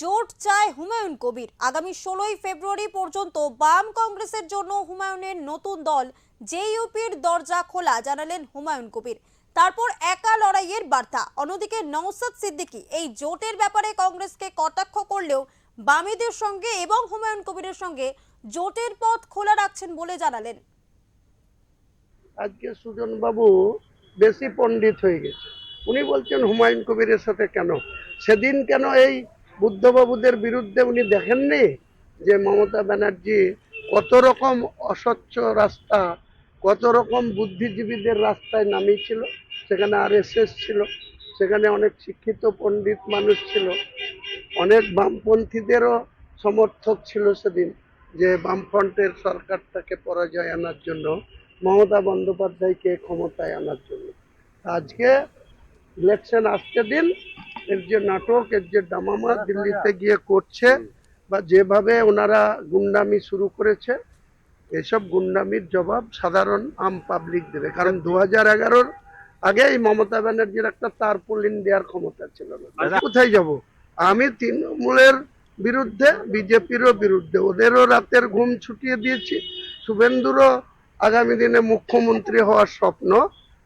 জোট চায় হুমায়ুন কবির। আগামী ষোলোই ফেব্রুয়ারি পর্যন্ত বাম কংগ্রেসের জন্য হুমায়ুনের নতুন দল জেইউপির দরজা খোলা, জানালেন হুমায়ুন কবির। তারপর একা লড়াইয়ের বার্তা। অন্যদিকে নওসাদ সিদ্দিকী এই জোটের ব্যাপারে কংগ্রেসকে কটাক্ষ করলেও বামেদের সঙ্গে এবং হুমায়ুন কবিরের সঙ্গে জোটের পথ খোলা রাখছেন বলে জানালেন। আজকে সুজন বাবু বেশি পণ্ডিত হয়ে গেছে। উনি বলছেন, হুমায়ুন কবিরের সাথে কেন? সেদিন কেন এই বুদ্ধবাবুদের বিরুদ্ধে উনি দেখেননি যে মমতা ব্যানার্জি কত রকম অস্বচ্ছ রাস্তা, কত রকম বুদ্ধিজীবীদের রাস্তায় নামিয়েছিল? সেখানে আর ছিল, সেখানে অনেক শিক্ষিত পণ্ডিত মানুষ ছিল। অনেক বামপন্থীদেরও সমর্থক ছিল সেদিন যে বামফ্রন্টের সরকারটাকে পরাজয় আনার জন্য, মমতা বন্দ্যোপাধ্যায়কে ক্ষমতায় আনার জন্য। আজকে ইলেকশন আসতে দিন এর যে নাটক এর যে ডামামা দিল্লিতে গিয়ে করছে বা যেভাবে ওনারা গুন্ডামি শুরু করেছে এসব গুন্ডামির জবাব সাধারণ আম পাবলিক দেবে। কারণ দু হাজার এগারোর আগে এই মমতা ব্যানার্জির একটা তারপুলিন দেওয়ার ক্ষমতা ছিল না। কোথায় যাব? আমি তৃণমূলের বিরুদ্ধে বিজেপিরও বিরুদ্ধে ওদেরও রাতের ঘুম ছুটিয়ে দিয়েছি। শুভেন্দুরও আগামী দিনে মুখ্যমন্ত্রী হওয়ার স্বপ্ন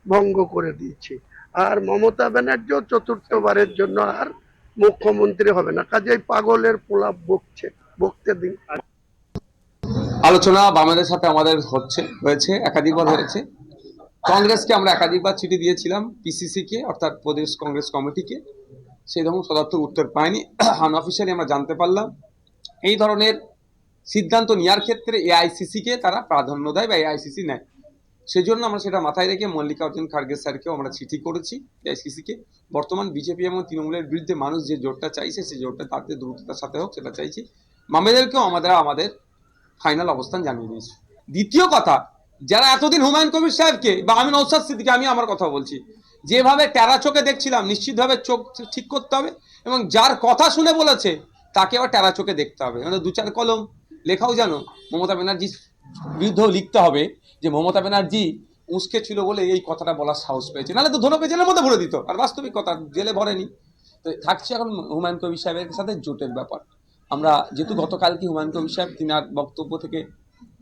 ভঙ্গ করে দিয়েছি। আর মমতা ব্যানার্জিও চতুর্থবারের জন্য আর মুখ্যমন্ত্রী হবে না। কাজেই পাগলের পোলাপ বকছে, বকতে দিন। আলোচনা বামেদের সাথে আমাদের হচ্ছে, হয়েছে, একাধিকবার হয়েছে। কংগ্রেসকে আমরা একাধিকবার চিঠি দিয়েছিলাম পিসিসি কে, অর্থাৎ প্রদেশ কংগ্রেস কমিটিকে। সেই রকম সদার্থ উত্তর পাইনি। আনঅফিসিয়ালি আমরা জানতে পারলাম। এই ধরনের সিদ্ধান্ত নেওয়ার ক্ষেত্রে এআইসিসি কে তারা প্রাধান্য দেয় বা এআইসিসি নেয়। সেই জন্য আমরা সেটা মাথায় রেখে মল্লিকার্জুন খার্গে স্যারকেও আমরা চিঠি করেছি এআইসিসি কে বর্তমান বিজেপি এবং তৃণমূলের বিরুদ্ধে মানুষ যে জোটটা চাইছে সেই জোটটা তাদের দ্রুততার সাথে হোক, সেটা চাইছি। মামেদেরকেও আমাদের আমাদের ফাইনাল অবস্থান জানিয়ে দিয়েছি। দ্বিতীয় কথা, যারা এতদিন হুমায়ুন কবির সাহেবকে বা আমি নৌসাদ সিদ্দিকে আমি আমার কথা বলছি, যেভাবে ট্যারা চোখে দেখছিলাম, নিশ্চিতভাবে চোখ ঠিক করতে হবে এবং যার কথা শুনে বলেছে, তাকে আবার ট্যারা চোখে দেখতে হবে। মানে দু চার কলম, লেখাও জানো, মমতা ব্যানার্জির বিরুদ্ধেও লিখতে হবে যে মমতা ব্যানার্জি উস্কে ছিল বলে এই কথাটা বলার সাহস পেয়েছে। নাহলে তো ধনকে জেলের মধ্যে ভরে দিত আর বাস্তবিক কথা জেলে ভরেনি। তো থাকছে এখন হুমায়ুন কবির সাহেবের সাথে জোটের ব্যাপার। আমরা যেহেতু গতকালকে হুমায়ুন কবির সাহেব তিনার বক্তব্য থেকে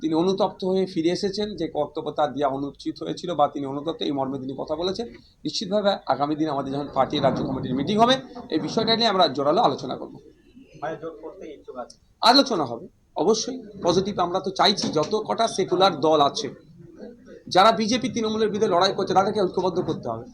তিনি অনুতপ্ত হয়ে ফিরে এসেছেন যে কর্তব্য তার দেওয়া অনুচিত হয়েছিল বা তিনি অনুতপ্ত এই মর্মে তিনি কথা বলেছেন। নিশ্চিতভাবে আগামী দিন আমাদের যখন পার্টির রাজ্য কমিটির মিটিং হবে এই বিষয়টা নিয়ে আমরা জোরালো আলোচনা করব। আলোচনা হবে। অবশ্যই পজিটিভ আমরা তো চাইছি যত কটা সেকুলার দল আছে, যারা বিজেপি তৃণমূলের বিরুদ্ধে লড়াই করছে, তাদেরকে ঐক্যবদ্ধ করতে হবে।